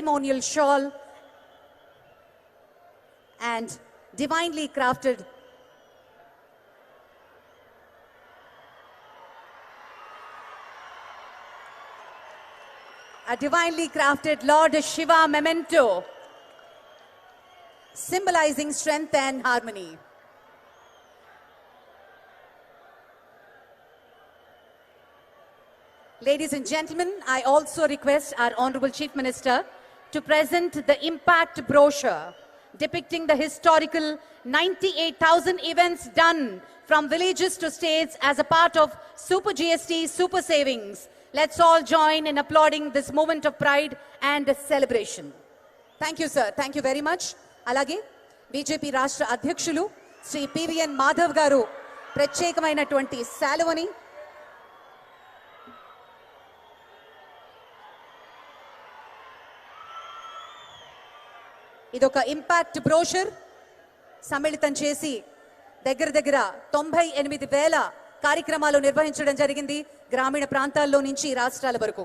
ceremonial shawl and divinely crafted a divinely crafted Lord Shiva memento symbolizing strength and harmony. Ladies and gentlemen, I also request our Honorable Chief Minister to present the impact brochure depicting the historical 98,000 events done from villages to states as a part of Super GST Super Savings. Let's all join in applauding this moment of pride and celebration. Thank you sir thank you very much అలాగే BJP రాష్ట్ర అధ్యక్షులు Shri PVN Madhav గారు ప్రత్యేకమైనటువంటి శాలువని ఇదొక impact brochure సమ్మిళితం చేసి దగ్గర దగ్గర తొంభై ఎనిమిది వేల కార్యక్రమాలు నిర్వహించడం జరిగింది గ్రామీణ ప్రాంతాల్లో నుంచి రాష్ట్రాల వరకు.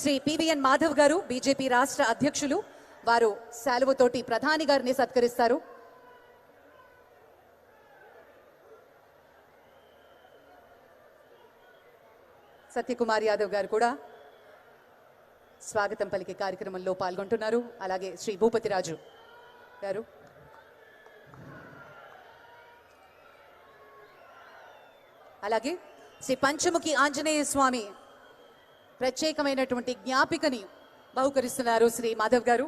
శ్రీ పివిఎన్ మాధవ్ గారు బీజేపీ రాష్ట్ర అధ్యక్షులు వారు శాలువతోటి ప్రధాని గారిని సత్కరిస్తారు. సత్యకుమార్ యాదవ్ గారు కూడా స్వాగతం పలికే కార్యక్రమంలో పాల్గొంటున్నారు. అలాగే శ్రీ భూపతిరాజు గారు. అలాగే శ్రీ పంచముఖి ఆంజనేయ స్వామి ప్రత్యేకమైనటువంటి జ్ఞాపికని బహుకరిస్తున్నారు Shri Madhav garu.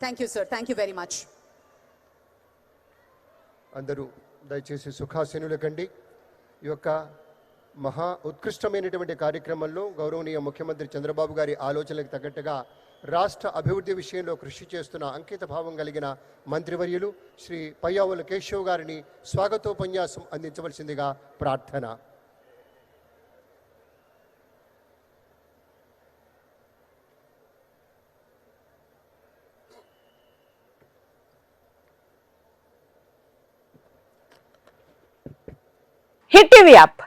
Thank you sir thank you very much అందరూ దయచేసి సుఖాసీనులకండి. ఈ యొక్క మహా ఉత్కృష్టమైనటువంటి కార్యక్రమంలో గౌరవనీయ ముఖ్యమంత్రి చంద్రబాబు గారి ఆలోచనలకు తగ్గట్టుగా రాష్ట్ర అభివృద్ధి విషయంలో కృషి చేస్తున్న అంకిత భావం కలిగిన మంత్రివర్యులు శ్రీ పయ్యావుల కేశవ్ గారిని స్వాగతోపన్యాసం అందించవలసిందిగా ప్రార్థన. Hit TV app.